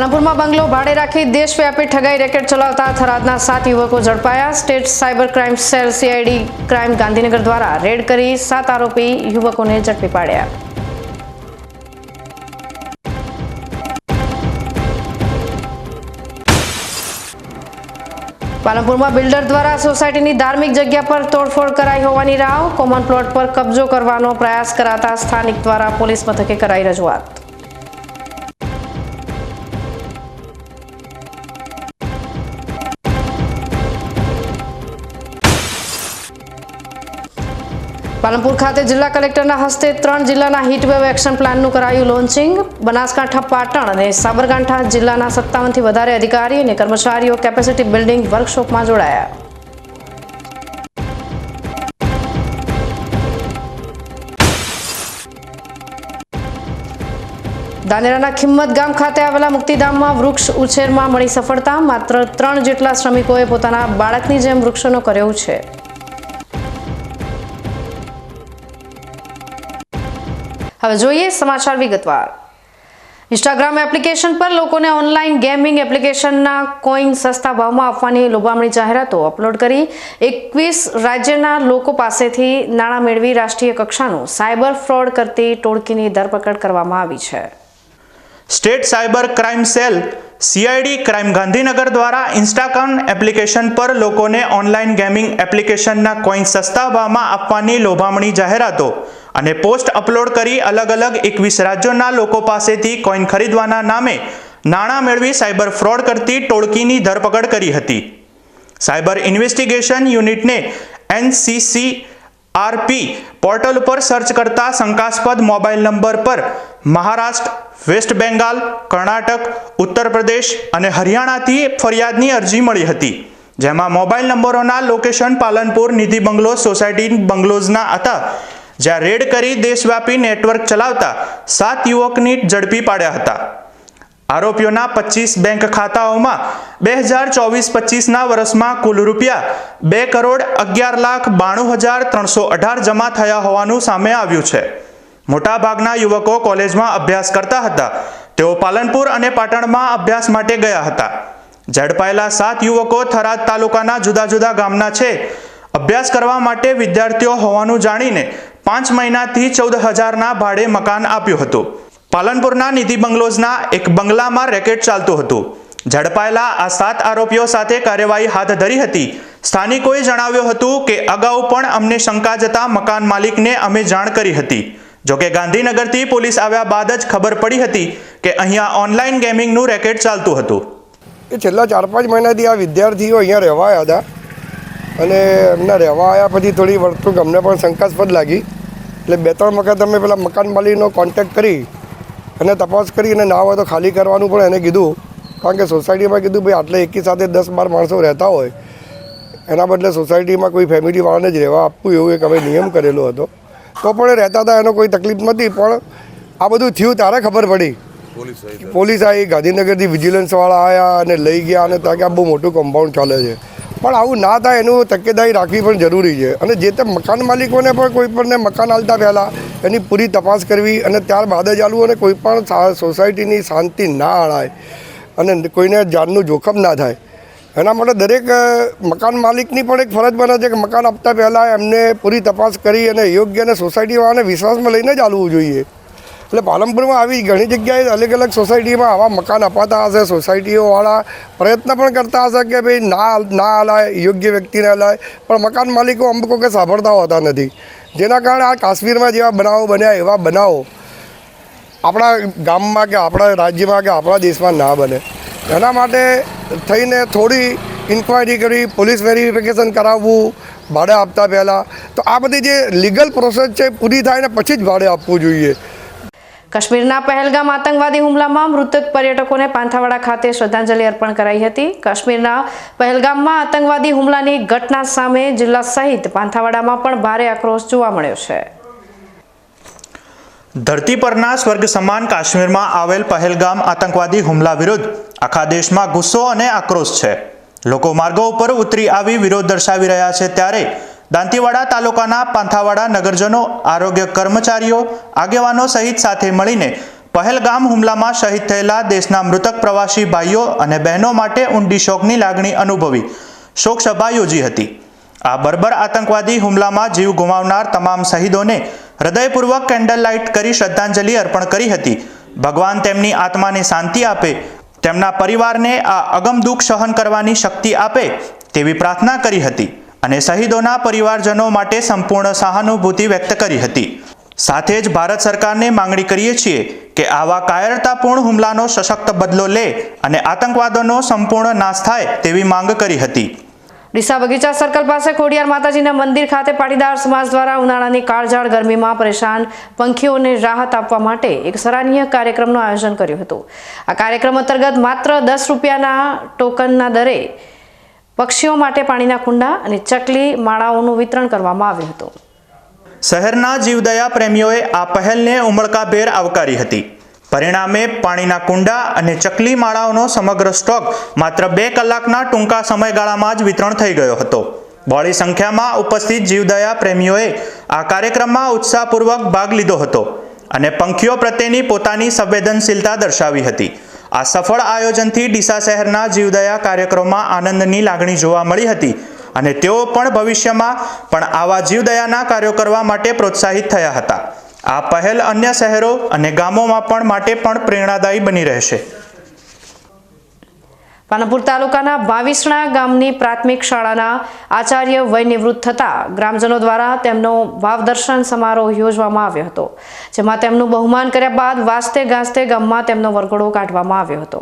પાલનપુરમાં બંગલો ભાડે રાખી દેશવ્યાપી ઠગાઈ રેકેટ ચલાવતા થરાદના સાત યુવકો ઝડપાયા. State cyber crime cell CID crime Gandhinagar દ્વારા રેડ કરી સાત આરોપી યુવકોને ઝડપી પાડ્યા. પાલનપુરમાં બિલ્ડર દ્વારા સોસાયટીની ધાર્મિક જગ્યા પર તોડફોડ કરાઈ હોવાની રાવ. કોમન પ્લોટ પર કબજો કરવાનો પ્રયાસ કરાતા સ્થાનિક દ્વારા પોલીસ મથકે કરાઈ રજૂઆત. પાલનપુર ખાતે જિલ્લા કલેક્ટરના હસ્તે ત્રણ જિલ્લાના હીટવેવ એક્શન પ્લાનનું કરાયું લોન્ચિંગ બનાસકાંઠા, પાટણ અને સાબરકાંઠા જિલ્લાના સત્તાવનથી વધારે અધિકારી અને કર્મચારીઓ કેપેસિટી બિલ્ડિંગ વર્કશોપમાં જોડાયા. દાનેરાના ખિંમત ગામ ખાતે આવેલા મુક્તિધામમાં વૃક્ષ ઉછેરમાં મળી સફળતા. માત્ર ત્રણ જેટલા શ્રમિકોએ પોતાના બાળકની જેમ વૃક્ષોનો કર્યો છે. હવે જોઈએ સમાચાર વિગતવાર. ઇન્સ્ટાગ્રામ એપ્લિકેશન પર લોકોને ઓનલાઈન ગેમિંગ એપ્લિકેશનના કોઈન સસ્તા ભાવમાં આપવાની લોભામણી જાહેરાતો અપલોડ કરી. એકવીસ રાજ્યના લોકો પાસેથી નાણાં મેળવી રાષ્ટ્રીય કક્ષાનું સાયબર ફ્રોડ કરતી ટોળકીની ધરપકડ કરવામાં આવી છે. State cyber crime cell CID crime Gandhinagar દ્વારા ઇન્સ્ટાગ્રામ એપ્લિકેશન પર લોકોને ઓનલાઈન ગેમિંગ એપ્લિકેશનના કોઈન સસ્તા ભાવમાં આપવાની લોભામણી જાહેરાતો અને પોસ્ટ અપલોડ કરી અલગ અલગ એકવીસ રાજ્યોના લોકો પાસેથી કોઈન ખરીદવાના નામે નાણાં મેળવી સાયબર ફ્રોડ કરતી ટોળકીની ધરપકડ કરી હતી. સાયબર ઇન્વેસ્ટિગેશન યુનિટને એનસીસી આરપી પોર્ટલ ઉપર સર્ચ કરતા શંકાસ્પદ મોબાઈલ નંબર પર મહારાષ્ટ્ર, વેસ્ટ બેંગાલ, કર્ણાટક, ઉત્તર પ્રદેશ અને હરિયાણાથી ફરિયાદની અરજી મળી હતી, જેમાં mobile નંબરોના location Palanpur Nidhi bungalow society બંગલોઝના હતા જ્યાં રેડ કરી દેશવ્યાપી નેટવર્ક ચલાવતા સાત યુવકની ઝડપી પાડ્યા હતા. આરોપીઓના પચીસ બેંક ખાતાઓમાં બે હજાર ચોવીસ પચીસના વર્ષમાં કુલ રૂપિયા બે કરોડ અગિયાર લાખ બાણું હજાર ત્રણસો અઢાર જમા થયા હોવાનું સામે આવ્યું છે. મોટાભાગના યુવકો કોલેજમાં અભ્યાસ કરતા હતા. તેઓ પાલનપુર અને પાટણમાં અભ્યાસ માટે ગયા હતા. ઝડપાયેલા સાત યુવકો થરાદ તાલુકાના જુદા જુદા ગામના છે. અભ્યાસ કરવા માટે વિદ્યાર્થીઓ હોવાનું જાણીને પાંચ મહિનાથી ચૌદ હજારના ભાડે મકાન આપ્યું હતું. પાલનપુરના નિધિ બંગલોઝના એક બંગલામાં રેકેટ ચાલતું હતું. ઝડપાયેલા આ સાત આરોપીઓ સાથે કાર્યવાહી હાથ ધરી હતી. સ્થાનિકોએ જણાવ્યું હતું કે અગાઉ પણ અમને શંકા જતા મકાન માલિકને અમે જાણ કરી હતી. જોકે ગાંધીનગરથી પોલીસ આવ્યા બાદ જ ખબર પડી હતી કે અહીંયા ઓનલાઈન ગેમિંગનું રેકેટ ચાલતું હતું. એ છેલ્લા ચાર પાંચ મહિનાથી આ વિદ્યાર્થીઓ અહીંયા રહેવાયા હતા. અને એમના રહેવા આવ્યા પછી થોડી વર્તુક અમને પણ શંકાસ્પદ લાગી. એટલે બે ત્રણ વખત અમે પેલા મકાન માલિકનો કોન્ટેક્ટ કરી અને તપાસ કરી અને ના હોય તો ખાલી કરવાનું પણ એને કીધું. કારણ કે સોસાયટીમાં કીધું ભાઈ આટલે એકી સાથે દસ બાર માણસો રહેતા હોય. એના બદલે સોસાયટીમાં કોઈ ફેમિલીવાળાને જ રહેવા આપવું એવું એક અમે નિયમ કરેલો હતો. તો પણ એ રહેતા હતા એનો કોઈ તકલીફ નથી. પણ આ બધું થયું ત્યારે ખબર પડી. પોલીસ આવી ગાંધીનગરથી વિજિલન્સવાળા આવ્યા અને લઈ ગયા અને ત્યાં કે આ બહુ મોટું કમ્પાઉન્ડ ચાલે છે. પણ આવું ના થાય એનું તકેદારી રાખવી પણ જરૂરી છે. અને જે તે મકાન માલિકોને પણ કોઈ પણને મકાન આલતા પહેલાં એની પૂરી તપાસ કરવી અને ત્યારબાદ જ આલવું અને કોઈ પણ સોસાયટીની શાંતિ ના હણાય અને કોઈને જાનનું જોખમ ના થાય. એના માટે દરેક મકાન માલિકની પણ એક ફરજ બને છે કે મકાન આપતા પહેલાં એમને પૂરી તપાસ કરી અને યોગ્ય અને સોસાયટીવાળાને વિશ્વાસમાં લઈને જ ચાલવું જોઈએ. એટલે પાલનપુરમાં આવી ઘણી જગ્યાએ અલગ અલગ સોસાયટીમાં આવા મકાન અપાતા હશે. સોસાયટીઓવાળા પ્રયત્ન પણ કરતા હશે કે ભાઈ ના ના હલાય, યોગ્ય વ્યક્તિને હલાય. પણ મકાન માલિકો અમુક વખત સાંભળતા હોતા નથી. જેના કારણે આ કાશ્મીરમાં જેવા બનાવો બન્યા, એવા બનાવો આપણા ગામમાં કે આપણા રાજ્યમાં કે આપણા દેશમાં ના બને. એના માટે થઈને થોડી ઇન્ક્વાયરી કરી, પોલીસ વેરિફિકેશન કરાવવું, ભાડે આપતા પહેલાં. તો આ બધી જે લીગલ પ્રોસેસ છે પૂરી થાય ને પછી જ ભાડે આપવું જોઈએ. કાશ્મીરના પહેલગામ આતંકવાદી હુમલામાં મૃતક પર્યટકોને પાંથાવાડા ખાતે શ્રદ્ધાંજલિ અર્પણ કરાઈ હતી. કાશ્મીરના પહેલગામમાં આતંકવાદી હુમલાની ઘટના સામે જિલ્લા સહિત પાંથાવાડામાં પણ ભારે આક્રોશ જોવા મળ્યો છે. ધરતી પરના સ્વર્ગ સમાન કાશ્મીરમાં આવેલ પહેલગામ આતંકવાદી હુમલા વિરુદ્ધ આખા દેશમાં ગુસ્સો અને આક્રોશ છે. લોકો માર્ગો ઉપર ઉતરી આવી વિરોધ દર્શાવી રહ્યા છે ત્યારે દાંતીવાડા તાલુકાના પાંથાવાડા નગરજનો, આરોગ્ય કર્મચારીઓ, આગેવાનો સહિત સાથે મળીને પહેલગામ હુમલામાં શહીદ થયેલા દેશના મૃતક પ્રવાસી ભાઈઓ અને બહેનો માટે ઊંડી શોકની લાગણી અનુભવી. શોકસભા યોજી હતી. આ બર્બર આતંકવાદી હુમલામાં જીવ ગુમાવનાર તમામ શહીદોને હૃદયપૂર્વક કેન્ડલ લાઇટ કરી શ્રદ્ધાંજલિ અર્પણ કરી હતી. ભગવાન તેમની આત્માને શાંતિ આપે, તેમના પરિવારને આ અગમ દુઃખ સહન કરવાની શક્તિ આપે તેવી પ્રાર્થના કરી હતી. અને શહીદોના પરિવારજનો માટે સંપૂર્ણ સહાનુભૂતિ વ્યક્ત કરી હતી. સાથે જ ભારત સરકારને માંગણી કરીએ છીએ કે આવા કાયરતાપૂર્ણ હુમલાનો સશક્ત બદલો લે અને આતંકવાદોનો સંપૂર્ણ નાશ થાય તેવી માંગ કરી હતી. ડીસા બગીચા સર્કલ પાસે ખોડિયાર માતાજીના મંદિર ખાતે પાટીદાર સમાજ દ્વારા ઉનાળાની કાળઝાળ ગરમીમાં પરેશાન પંખીઓને રાહત આપવા માટે એક સરાહનીય કાર્યક્રમનું આયોજન કર્યું હતું. આ કાર્યક્રમ અંતર્ગત માત્ર દસ રૂપિયાના ટોકનના દરે પક્ષીઓ માટે પાણીના કુંડા અને ચકલી માળાઓનું વિતરણ કરવામાં આવ્યું હતું. શહેરના જીવદયા પ્રેમીઓએ આ પહેલને ઉમળકાભેર આવકારી હતી. પરિણામે પાણીના કુંડા અને ચકલી માળાઓનો સમગ્ર સ્ટોક માત્ર બે કલાકના ટૂંકા સમયગાળામાં જ વિતરણ થઈ ગયો હતો. બહોળી સંખ્યામાં ઉપસ્થિત જીવદયા પ્રેમીઓએ આ કાર્યક્રમમાં ઉત્સાહપૂર્વક ભાગ લીધો હતો અને પંખીઓ પ્રત્યેની પોતાની સંવેદનશીલતા દર્શાવી હતી. આ સફળ આયોજનથી ડીસા શહેરના જીવદયા કાર્યક્રમમાં આનંદની લાગણી જોવા મળી હતી અને તેઓ પણ ભવિષ્યમાં પણ આવા જીવદયાના કાર્યો કરવા માટે પ્રોત્સાહિત થયા હતા. આ પહેલ અન્ય શહેરો અને ગામોમાં પણ માટે પણ પ્રેરણાદાયી બની રહેશે. પાલનપુર તાલુકાના ભાવિસણા ગામની પ્રાથમિક શાળાના આચાર્ય વય નિવૃત્ત થતા ગ્રામજનો દ્વારા તેમનો ભાવદર્શન સમારોહ યોજવામાં આવ્યો હતો, જેમાં તેમનું બહુમાન કર્યા બાદ વાસ્તે ગાસ્તે ગામમાં તેમનો વરઘોડો કાઢવામાં આવ્યો હતો.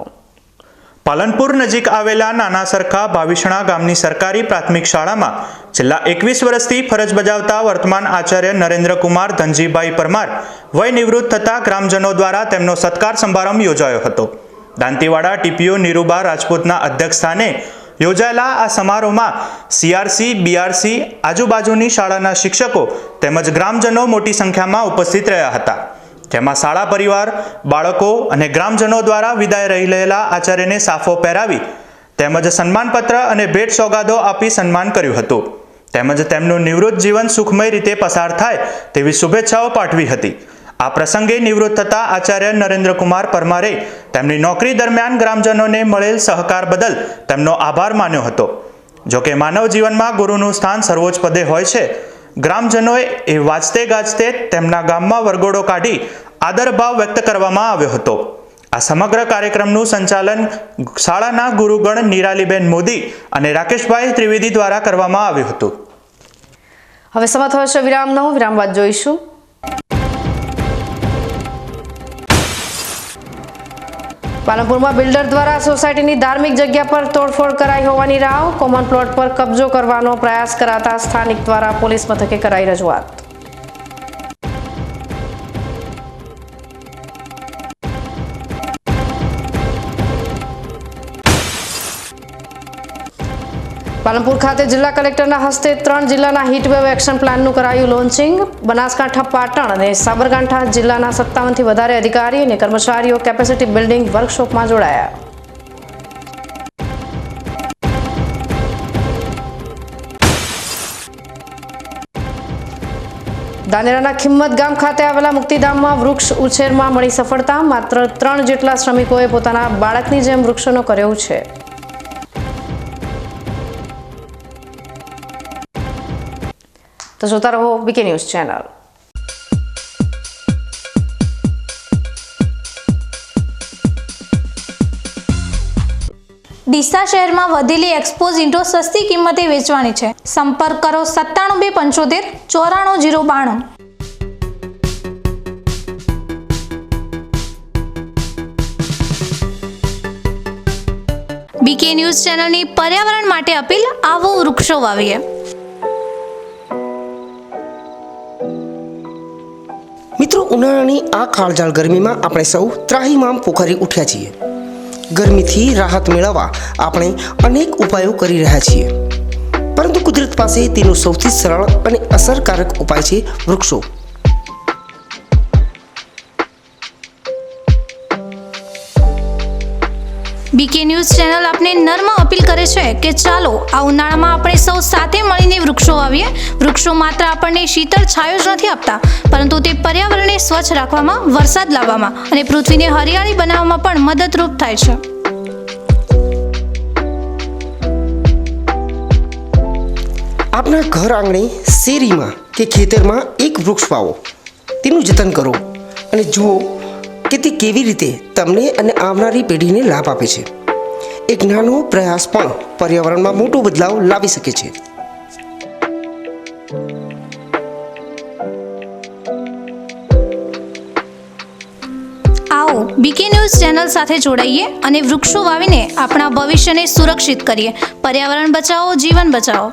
પાલનપુર નજીક આવેલા નાના સરખા ભાવિષણા ગામની સરકારી પ્રાથમિક શાળામાં છેલ્લા એકવીસ વર્ષથી ફરજ બજાવતા વર્તમાન આચાર્ય નરેન્દ્રકુમાર ધનજીભાઈ પરમાર વય નિવૃત્ત થતા ગ્રામજનો દ્વારા તેમનો સત્કાર સમારંભ યોજાયો હતો. દાંતીવાડા ટીપીઓ નિરૂબા રાજપૂતના અધ્યક્ષસ્થાને યોજાયેલા આ સમારોહમાં સીઆરસી, બીઆરસી આજુબાજુની શાળાના શિક્ષકો તેમજ ગ્રામજનો મોટી સંખ્યામાં ઉપસ્થિત રહ્યા હતા. જેમાં શાળા પરિવાર, બાળકો અને ગ્રામજનો દ્વારા વિદાય રહી રહેલા આચાર્યને સાફો પહેરાવી તેમજ સન્માનપત્ર અને ભેટ સોગાદો આપી સન્માન કર્યું હતું. તેમજ તેમનું નિવૃત્ત જીવન સુખમય રીતે પસાર થાય તેવી શુભેચ્છાઓ પાઠવી હતી. આ પ્રસંગે નિવૃત્ત થતા આચાર્ય નરેન્દ્રકુમાર પરમારે તેમની નોકરી દરમિયાન ગ્રામજનોને મળેલ સહકાર બદલ તેમનો આભાર માન્યો હતો. જોકે માનવ જીવનમાં ગુરુનું સ્થાન સર્વોચ્ચ પદે હોય છે, ગ્રામજનોએ એ વાંચતે ગાજતે તેમના ગામમાં વરઘોડો કાઢી આદરભાવ વ્યક્ત કરવામાં આવ્યો હતો. આ સમગ્ર કાર્યક્રમનું સંચાલન શાળાના ગુરુગણ નિરાલીબેન મોદી અને રાકેશભાઈ ત્રિવેદી દ્વારા કરવામાં આવ્યું હતું. હવે સમય થયો છે વિરામનો વિરામ બાદ જોઈશું. પાલનપુરમાં બિલ્ડર દ્વારા સોસાયટીની ધાર્મિક જગ્યા પર તોડફોડ કરાઈ હોવાની રાવ. કોમન પ્લોટ પર કબજો કરવાનો પ્રયાસ કરાતા સ્થાનિક દ્વારા પોલીસ મથકે કરાઈ રજૂઆત. પાલનપુર ખાતે જિલ્લા કલેક્ટરના હસ્તે ત્રણ જિલ્લાના હીટવેવ એક્શન પ્લાનનું કરાયું લોન્ચિંગ બનાસકાંઠા, પાટણ અને સાબરકાંઠા જિલ્લાના સત્તાવનથી વધારે અધિકારી અને કર્મચારીઓ કેપેસિટી બિલ્ડિંગ વર્કશોપમાં જોડાયા. દાનેરાના ખિંમત ગામ ખાતે આવેલા મુક્તિધામમાં વૃક્ષ ઉછેરમાં મળી સફળતા. માત્ર ત્રણ જેટલા શ્રમિકોએ પોતાના બાળકની જેમ વૃક્ષોનો કર્યો છે. તો જોતા રહો બીકે ન્યૂઝ ચેનલ ડીસા શહેરમાં વધેલી એક્સપોઝ ઇન્ડો સસ્તી કિંમતે વેચવાની છે. સંપર્ક કરો સત્તાણું બે પંચોતેર ચોરાણું જીરો બાણું. બીકે ન્યૂઝ ચેનલની પર્યાવરણ માટે અપીલ, આવો વૃક્ષો વાવીએ. ઉનાળાની આ કાળજાળ ગરમીમાં આપણે સૌ ત્રાહીમામ પોખરી ઉઠ્યા છીએ. ગરમીથી રાહત મેળવવા આપણે અનેક ઉપાયો કરી રહ્યા છીએ. પરંતુ કુદરત પાસે તેનો સૌથી સરળ અને અસરકારક ઉપાય છે વૃક્ષો. બીકે ન્યૂઝ ચેનલ આપને નર્મ અપીલ કરે છે કે ચાલો, આ ઉનાળામાં આપણે સૌ સાથે મળીને વૃક્ષો વાવીએ. વૃક્ષો માત્ર આપણને શીતળ છાયો જ નથી આપતા, પરંતુ તે પર્યાવરણને સ્વચ્છ રાખવામાં, વરસાદ લાવવામાં અને પૃથ્વીને હરિયાળી બનાવવામાં પણ મદદરૂપ થાય છે. આપના ઘર આંગણે, શેરીમાં કે ખેતરમાં એક વૃક્ષ વાવો. તેનું જતન કરો અને જુઓ કે તે કેવી રીતે તમને અને આવનારી પેઢીને લાભ આપે છે. એક નાનો પ્રયાસ પણ પર્યાવરણમાં મોટો બદલાવ લાવી શકે છે. આવો બીકે ન્યૂઝ ચેનલ સાથે જોડાઈએ અને વૃક્ષો વાવીને આપણા ભવિષ્યને સુરક્ષિત કરીએ. પર્યાવરણ બચાવો, જીવન બચાવો.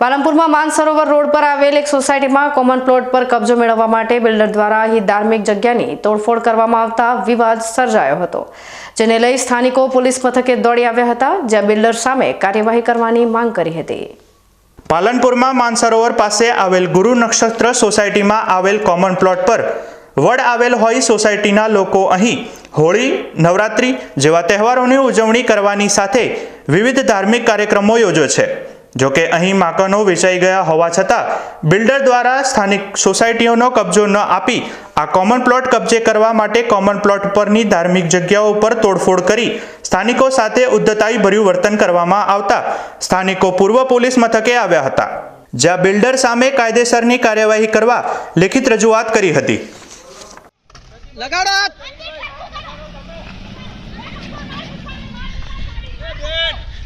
પાલનપુરમાં માનસરોવર રોડ પર આવેલ એક સોસાયટીમાં કોમન પ્લોટ પર કબજો મેળવવા માટે બિલ્ડર દ્વારા અહીં ધાર્મિક જગ્યાની તોડફોડ કરવામાં આવતા વિવાદ સર્જાયો હતો, જેને લઈ સ્થાનિકો પોલીસ મથકે દોડી આવ્યા હતા, જ્યાં બિલ્ડર સામે કાર્યવાહી કરવાની માંગ કરી હતી. પાલનપુરમાં માનસરોવર પાસે આવેલ ગુરુ નક્ષત્ર સોસાયટીમાં આવેલ કોમન પ્લોટ પર વડ આવેલ હોય સોસાયટીના લોકો અહીં હોળી, નવરાત્રિ જેવા તહેવારોની ઉજવણી કરવાની સાથે વિવિધ ધાર્મિક કાર્યક્રમો યોજે છે. જોકે અહીં માકનો વેચાઈ ગયા હોવા છતાં, બિલ્ડર દ્વારા સ્થાનિક સોસાયટીઓનો કબજો ન આપી આ કોમન પ્લોટ કબજે કરવા માટે કોમન પ્લોટ પરની ધાર્મિક જગ્યાઓ પર તોડફોડ કરી સ્થાનિકો સાથે ઉદ્ધતાઈ ભર્યું વર્તન કરવામાં આવતા સ્થાનિકો પૂર્વ પોલીસ મથકે આવ્યા હતા, જ્યાં બિલ્ડર સામે કાયદેસરની કાર્યવાહી કરવા લેખિત રજૂઆત કરી હતી.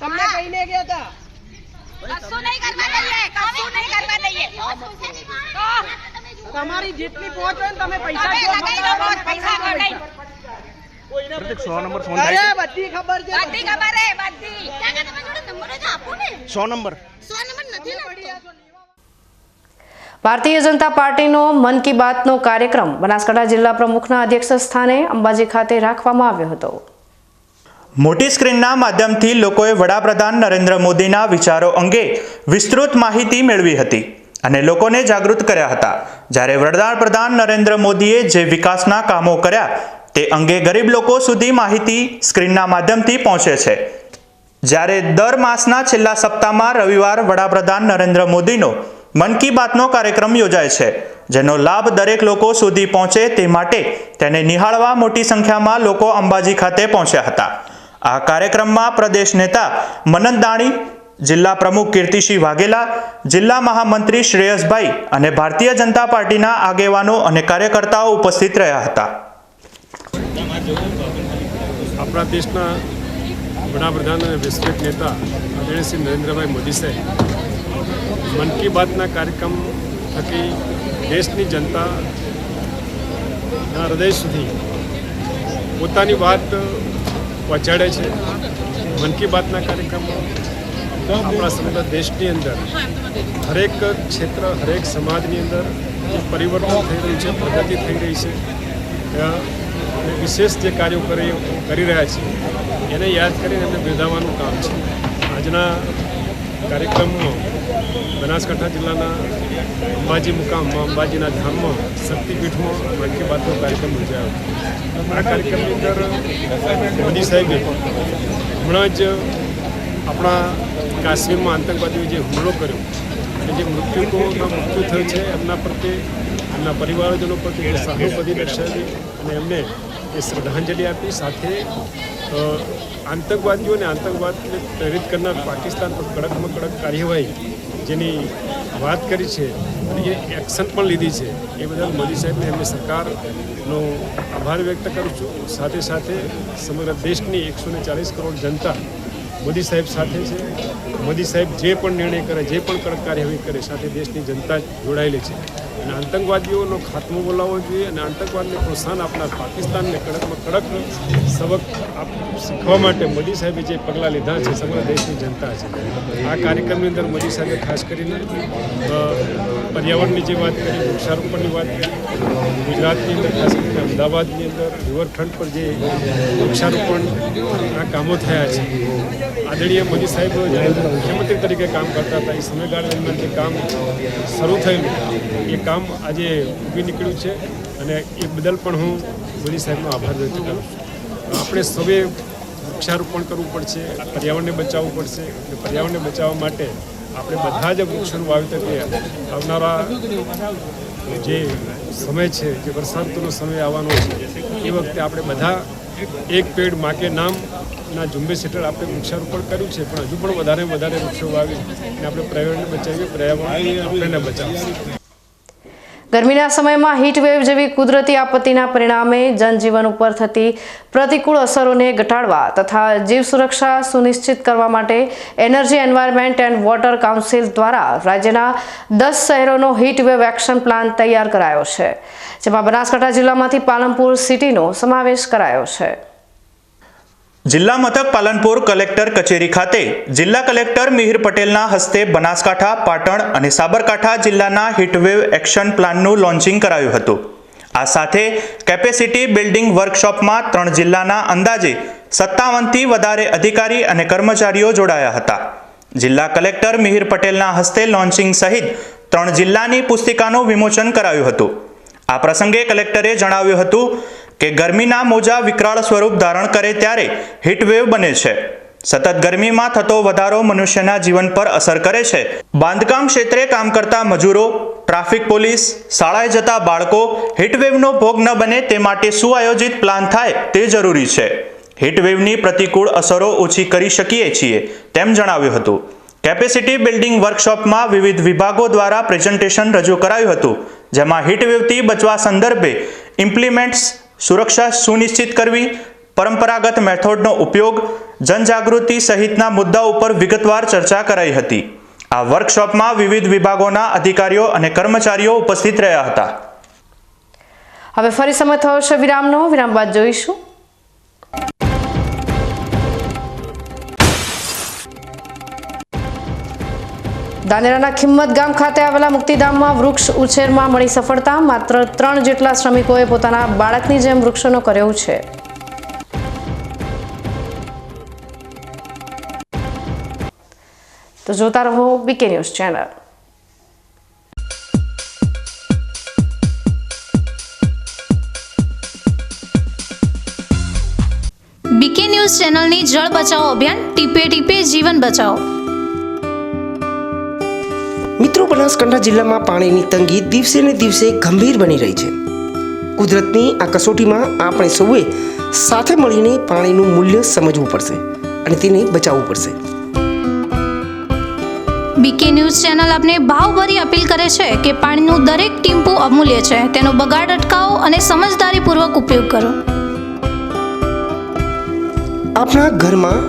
તમને કહીને ગયા હતા તમારી જેટલી પહોંચ હોય ને તમે પૈસા બધી ખબર છે સો નંબર. ભારતીય જનતા પાર્ટીનો મન કી બાતનો કાર્યક્રમ બનાસકાંઠા જિલ્લા પ્રમુખના અધ્યક્ષ સ્થાને અંબાજી ખાતે રાખવામાં આવ્યો હતો. મોટી સ્ક્રીનના માધ્યમથી લોકોએ વડાપ્રધાન નરેન્દ્ર મોદીના વિચારો અંગે વિસ્તૃત માહિતી મેળવી હતી અને લોકોને જાગૃત કર્યા હતા. જ્યારે વડાપ્રધાન નરેન્દ્ર મોદીએ જે વિકાસના કામો કર્યા, તે અંગે ગરીબ લોકો સુધી માહિતી સ્ક્રીનના માધ્યમથી પહોંચે છે. જ્યારે દર માસના છેલ્લા સપ્તાહમાં રવિવાર વડાપ્રધાન નરેન્દ્ર મોદીનો મન કી બાતનો કાર્યક્રમ યોજાય છે, જેનો લાભ દરેક લોકો સુધી પહોંચે તે માટે તેને નિહાળવા મોટી સંખ્યામાં લોકો અંબાજી ખાતે પહોંચ્યા હતા. આ કાર્યક્રમમાં પ્રદેશ નેતા મનન દાણી, જિલ્લા પ્રમુખ કીર્તિસિંહ વાઘેલા, જિલ્લા મહામંત્રી શ્રેયસભાઈ અને ભારતીય જનતા પાર્ટીના આગેવાનો અને કાર્યકર્તાઓ ઉપસ્થિત રહ્યા હતા. આપણા દેશના વડાપ્રધાન અને વૈશ્વિક નેતા આદરણીય નરેન્દ્રભાઈ મોદી સાહેબ, મન કી બાતના કાર્યક્રમ થકી દેશની જનતાના હૃદય સુધી પોતાની વાત પહોંચાડે છે. મન કી બાતના કાર્યક્રમમાં આપણા સમગ્ર દેશની અંદર હરેક ક્ષેત્ર, હરેક સમાજની અંદર જે પરિવર્તન થઈ રહ્યું છે, પ્રગતિ થઈ રહી છે અને વિશેષ જે કાર્યો કરી કરી રહ્યા છે એને યાદ કરીને એમને બિરદાવવાનું કામ છે. આજના કાર્યક્રમમાં બનાસકાંઠા જિલ્લાના અંબાજી મુકામમાં અંબાજીના ધામમાં શક્તિપીઠમાં મન કી બાતનો કાર્યક્રમ યોજાયો. આ કાર્યક્રમની અંદર મોદી સાહેબે હમણાં જ આપણા કાશ્મીરમાં આતંકવાદીઓ જે હુમલો કર્યો, અને જે મૃત્યુકોના મૃત્યુ થયું છે, એમના પ્રત્યે એમના પરિવારજનો પ્રત્યે સહાનુભૂતિ દર્શાવી અને એમને એ શ્રદ્ધાંજલિ આપી, સાથે આતંકવાદીઓને આતંકવાદને પ્રેરિત કરનાર પાકિસ્તાન પર કડકમાં કડક કાર્યવાહી જેની વાત કરી છે અને એ એક્શન પણ લીધી છે, એ બદલ મોદી સાહેબને એમની સરકારનો આભાર વ્યક્ત કરું છું. સાથે સાથે સમગ્ર દેશની એકસો ચાલીસ કરોડ જનતા મોદી સાહેબ સાથે છે. મોદી સાહેબ જે પણ નિર્ણય કરે, જે પણ કડક કાર્યવાહી કરે, સાથે દેશની જનતા જોડાયેલી છે. અને આતંકવાદીઓનો ખાત્મો બોલાવવો જોઈએ અને આતંકવાદને પ્રોત્સાહન આપનાર પાકિસ્તાનને કડકમાં કડક સબક આપ શીખવા માટે મોદી સાહેબે જે પગલાં લીધા છે, સમગ્ર દેશની જનતા છે. આ કાર્યક્રમની અંદર મોદી સાહેબે ખાસ કરીને પર્યાવરણની જે વાત કરી, વૃક્ષારોપણની વાત કરી, ગુજરાતની અંદર ખાસ કરીને અમદાવાદની અંદર રિવરફ્રન્ટ પર જે વૃક્ષારોપણના કામો થયા છે. આદરણીય મોદી સાહેબ જ્યારે મુખ્યમંત્રી તરીકે કામ કરતા હતા, એ સમયગાળા દરમિયાન જે કામ શરૂ થયેલું, એ કામ આજે ઊભી નીકળ્યું છે અને એ બદલ પણ હું મોદી સાહેબનો આભાર વ્યક્ત કરું આપણે સૌએ વૃક્ષારોપણ કરવું પડશે પર્યાવરણને બચાવવું પડશે, અને પર્યાવરણને બચાવવા માટે આપણે બધા જ વૃક્ષોનું વાવેતર કરીએ. આવનારા જે સમય છે, જે વરસાદનો સમય આવવાનો છે, એ વખતે આપણે બધા એક પેડ માકે નામના ઝુંબેશ હેઠળ આપણે વૃક્ષારોપણ કર્યું છે, પણ હજુ પણ વધારે વધારે વૃક્ષો વાવી અને આપણે પર્યાવરણને બચાવીએ પર્યાવરણ બચાવશે ગરમીના સમયમાં હીટવેવ જેવી કુદરતી આપત્તિના પરિણામે જનજીવન ઉપર થતી પ્રતિકૂળ અસરોને ઘટાડવા તથા જીવ સુરક્ષા સુનિશ્ચિત કરવા માટે energy environment and water council દ્વારા રાજ્યના દસ શહેરોનો હીટવેવ એક્શન પ્લાન તૈયાર કરાયો છે, જેમાં બનાસકાંઠા જિલ્લામાંથી પાલનપુર સિટીનો સમાવેશ કરાયો છે. જિલ્લા મથક પાલનપુર કલેક્ટર કચેરી ખાતે જિલ્લા કલેક્ટર મિહિર પટેલના હસ્તે બનાસકાંઠા, પાટણ અને સાબરકાંઠા જિલ્લાના હીટવેવ એક્શન પ્લાનનું લોન્ચિંગ કરાયું હતું. આ સાથે કેપેસિટી બિલ્ડિંગ વર્કશોપમાં ત્રણ જિલ્લાના અંદાજે સત્તાવનથી વધારે અધિકારી અને કર્મચારીઓ જોડાયા હતા. જિલ્લા કલેક્ટર મિહિર પટેલના હસ્તે લોન્ચિંગ સહિત ત્રણ જિલ્લાની પુસ્તિકાનું વિમોચન કરાયું હતું. આ પ્રસંગે કલેક્ટરે જણાવ્યું હતું કે ગરમીના મોજા વિકરાળ સ્વરૂપ ધારણ કરે ત્યારે હીટવેવ બને છે. સતત ગરમીમાં થતો વધારો મનુષ્યના જીવન પર અસર કરે છે. બાંધકામ ક્ષેત્રે કામ કરતા મજૂરો, ટ્રાફિક પોલીસ, શાળાએ જતા બાળકો હીટવેવનો ભોગ ન બને તે માટે સુઆયોજિત પ્લાન થાય તે જરૂરી છે. હીટવેવની પ્રતિકૂળ અસરો ઓછી કરી શકીએ છીએ, તેમ જણાવ્યું હતું. કેપેસિટી બિલ્ડિંગ વર્કશોપમાં વિવિધ વિભાગો દ્વારા પ્રેઝન્ટેશન રજૂ કરાયું હતું, જેમાં હીટવેવથી બચવા સંદર્ભે ઇમ્પ્લિમેન્ટ્સ સુરક્ષા સુનિશ્ચિત કરવી, પરંપરાગત મેથોડનો ઉપયોગ, જનજાગૃતિ સહિતના મુદ્દા ઉપર વિગતવાર ચર્ચા કરાઈ હતી. આ વર્કશોપમાં વિવિધ વિભાગોના અધિકારીઓ અને કર્મચારીઓ ઉપસ્થિત રહ્યા હતા. હવે ફરી સમય થયો છે વિરામનો. વિરામ બાદ જોઈશું. ધાનેરાના ખિંમત ગામ ખાતે આવેલા મુક્તિધામમાં વૃક્ષ ઉછેરમાં મળી સફળતા. માત્ર ત્રણ જેટલા શ્રમિકોએ પોતાના બાળકની જેમ વૃક્ષોનો કર્યો છે. તો જોતા રહો BK news channel. BK news ચેનલની જળ બચાવો અભિયાન ટીપે ટીપે જીવન બચાવો. મિત્રો બનાસકાંઠા જિલ્લામાં પાણીની તંગી દિવસે ને દિવસે ગંભીર બની રહી છે. કુદરતની આ કસોટીમાં આપણે સૌએ સાથે મળીને પાણીનું મૂલ્ય સમજવું પડશે અને તેને બચાવવું પડશે. બીકે ન્યૂઝ ચેનલ આપને ભાવભરી અપીલ કરે છે કે પાણીનું દરેક ટીમ્પુ અમૂલ્ય છે. તેનો બગાડ અટકાવો અને સમજદારીપૂર્વક ઉપયોગ કરો. આપણા ઘરમાં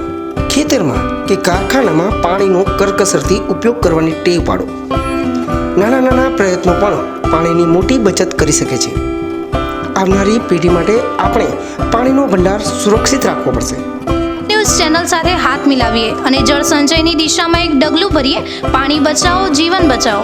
ખેતરમાં કે કારખાનામાં પાણીનો કરકસરથી ઉપયોગ કરવાની ટેવ પાડો. નાના નાના પ્રયત્નો પણ પાણીની મોટી બચત કરી શકે છે. આવનારી પેઢી માટે આપણે પાણીનો ભંડાર સુરક્ષિત રાખવો પડશે. ન્યૂઝ ચેનલ સાથે હાથ મિલાવીએ અને જળ સંચયની દિશામાં એક ડગલું ભરીએ. પાણી બચાવો, જીવન બચાવો.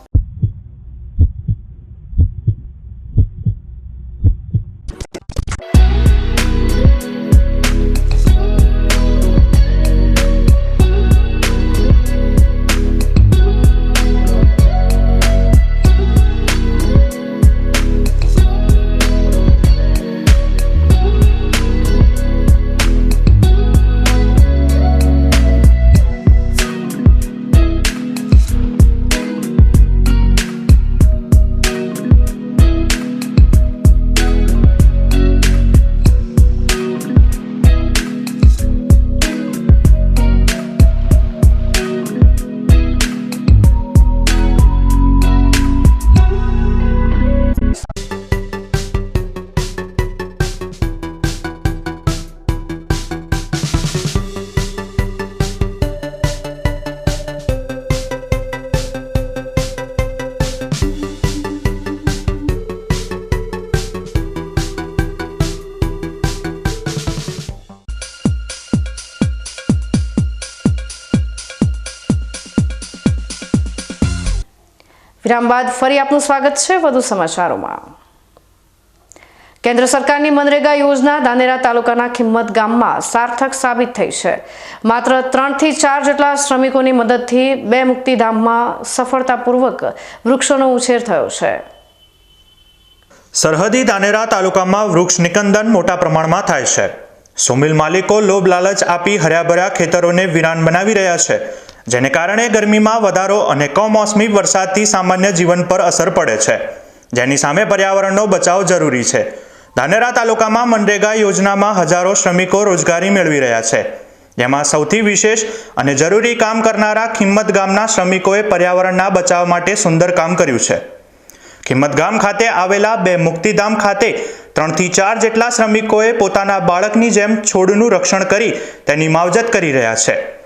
વિરામ ફરી આપનું સ્વાગત છે વધુ સમાચારોમાં. કેન્દ્ર સરકારની મનરેગા યોજના ધાનેરા તાલુકાના ખિંમત ગામમાં સાર્થક સાબિત થઈ છે. માત્ર ત્રણથી ચાર જેટલા શ્રમિકોની મદદથી બે મુક્તિધામમાં સફળતાપૂર્વક વૃક્ષોનો ઉછેર થયો છે. સરહદી ધાનેરા તાલુકામાં વૃક્ષ નિકંદન મોટા પ્રમાણમાં થાય છે. સુમિલ માલિકો લોભ લાલચ આપી હર્યાભર્યા ખેતરોને વિરાન બનાવી રહ્યા છે. જેને કારણે ગરમીમાં વધારો અને કમોસમી વરસાદથી સામાન્ય જીવન પર અસર પડે છે. જેની સામે પર્યાવરણનો બચાવ જરૂરી છે. ધાનેરા તાલુકામાં મનરેગા યોજનામાં હજારો શ્રમિકો રોજગારી મેળવી રહ્યા છે. જેમાં સૌથી વિશેષ અને જરૂરી કામ કરનારા ખિંમત ગામના શ્રમિકોએ પર્યાવરણના બચાવ માટે સુંદર કામ કર્યું છે. ખિંમત ગામ ખાતે આવેલા બે મુક્તિધામ ખાતે ત્રણથી ચાર જેટલા શ્રમિકોએ પોતાના બાળકની જેમ છોડનું રક્ષણ કરી તેની માવજત કરી રહ્યા છે.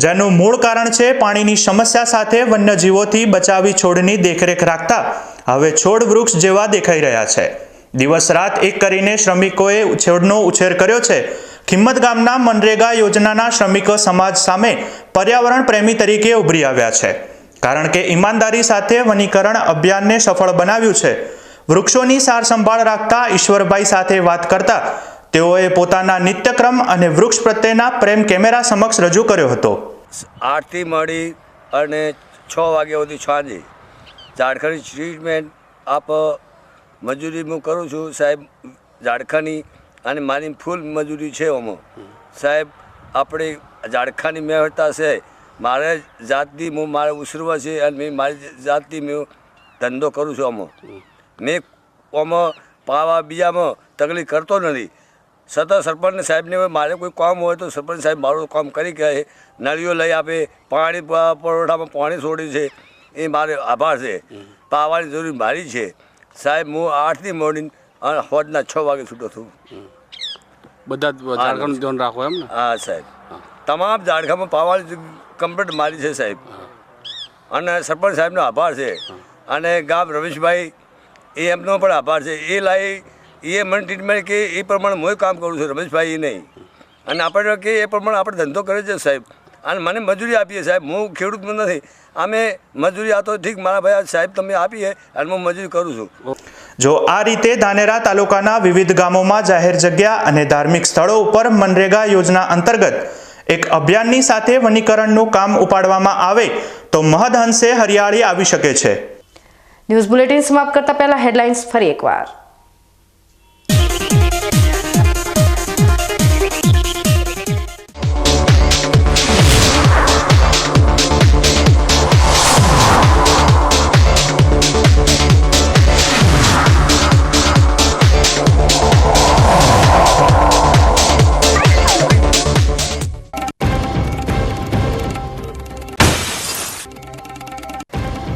જેનું મૂળ કારણ છે પાણીની સમસ્યા સાથે વન્યજીવોથી બચાવી છોડની દેખરેખ રાખતા. હવે છોડ વૃક્ષ જેવા દેખાઈ રહ્યા છે. દિવસ રાત એક કરીને શ્રમિકોએ છોડનો ઉછેર કર્યો છે. ખિંમત ગામના મનરેગા યોજનાના શ્રમિકો સમાજ સામે પર્યાવરણ પ્રેમી તરીકે ઉભરી આવ્યા છે. કારણ કે ઈમાનદારી સાથે વનીકરણ અભિયાનને સફળ બનાવ્યું છે. વૃક્ષોની સાર સંભાળ રાખતા ઈશ્વરભાઈ સાથે વાત કરતા તેઓએ પોતાના નિત્યક્રમ અને વૃક્ષ પ્રત્યેના પ્રેમ કેમેરા સમક્ષ રજૂ કર્યો હતો. આઠથી મળી અને છ વાગ્યા સુધી સાંજે. ઝાડખંડની ટ્રીટમેન્ટ આપ, મજૂરી હું કરું છું, સાહેબ ઝાડખાની અને મારી ફૂલ મજૂરી છે આમાં. સાહેબ, આપણે ઝાડખાની મહેતા છે. મારે જાતની હું, મારે ઉછરવા છે અને મેં મારી જાતની મેં ધંધો કરું છું આમાં. મેં આમાં પાવા બીજામાં તકલીફ કરતો નથી. સતત સરપંચ સાહેબને મારે કોઈ કામ હોય તો સરપંચ સાહેબ મારું કામ કરી કહે નળીઓ લઈ આપે પાણી પુરવઠામાં પાણી છોડ્યું છે એ મારે આભાર છે. પાવાની જરૂર મારી છે. સાહેબ હું આઠથી મોર્નિંગ અને હોજના છ વાગે છૂટો છું. બધા ધ્યાન રાખો એમ ને? હા સાહેબ. તમામ ઝાડખામાં પાવાની કમ્પ્લેટ મારી છે સાહેબ. અને સરપંચ સાહેબનો આભાર છે. અને ગામ રમેશભાઈ એ એમનો પણ આભાર છે. એ લાઈ એ મને ટ્રીટમેન્ટ કે એ પ્રમાણે હું કામ કરું છું રમેશભાઈ એ નહીં. અને આપણે કે એ પ્રમાણે આપણે ધંધો કરે છે સાહેબ. અને મને મજૂરી આપીએ સાહેબ હું ખેડૂત નથી. અમે મજૂરી આ તો ઠીક મારા ભાઈ સાહેબ તમે આપીએ અને હું મજૂરી કરું છું. જો આ રીતે ધાનેરા તાલુકાના વિવિધ ગામોમાં જાહેર જગ્યા અને ધાર્મિક સ્થળો ઉપર મનરેગા યોજના અંતર્ગત એક અભિયાનની સાથે વનીકરણનું કામ ઉપાડવામાં આવે તો મહદ અંશે હરિયાળી આવી શકે છે. ન્યૂઝ બુલેટિન સમાપ્ત કરતા પહેલા હેડલાઇન્સ ફરી એકવાર.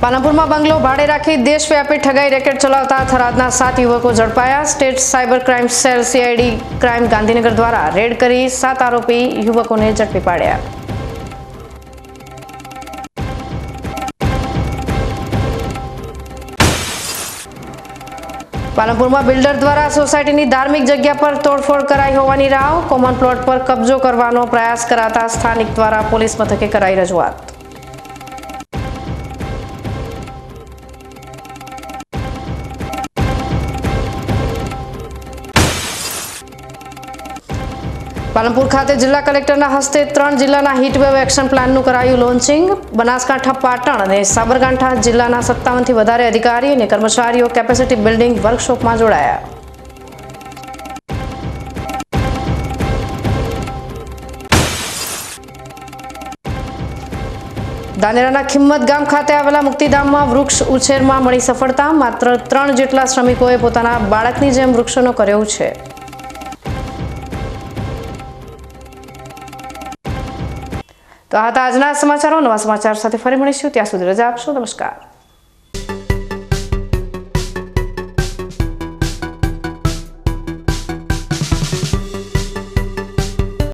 પાલનપુરમાં બંગલો ભાડે રાખી દેશવ્યાપી ઠગાઈ રેકેટ ચલાવતા થરાદના સાત યુવકો ઝડપાયા. State cyber crime cell CID crime Gandhinagar દ્વારા રેડ કરી સાત આરોપી યુવકોને ઝડપી પાડ્યા. પાલનપુરમાં બિલ્ડર દ્વારા સોસાયટીની ધાર્મિક જગ્યા પર તોડફોડ કરાઈ હોવાની રાવ. કોમન પ્લોટ પર કબજો કરવાનો પ્રયાસ કરાતા સ્થાનિક દ્વારા પોલીસ મથકે કરાઈ રજૂઆત. પાલનપુર ખાતે જિલ્લા કલેક્ટરના હસ્તે ત્રણ જિલ્લાના હીટવેવ એક્શન પ્લાનનું કરાયું લોન્ચિંગ. બનાસકાંઠા, પાટણ અને સાબરકાંઠા જિલ્લાના સત્તાવનથી વધારે અધિકારી અને કર્મચારીઓ કેપેસિટી બિલ્ડિંગ વર્કશોપમાં જોડાયા. ધાનેરાના ખિંમત ગામ ખાતે આવેલા મુક્તિધામમાં વૃક્ષ ઉછેરમાં મળી સફળતા. માત્ર ત્રણ જેટલા શ્રમિકોએ પોતાના બાળકની જેમ વૃક્ષોનો કર્યો છે. તો આ હતા આજના સમાચારો. નવા સમાચાર સાથે ફરી મળીશું. ત્યાં સુધી રજા આપશો. નમસ્કાર.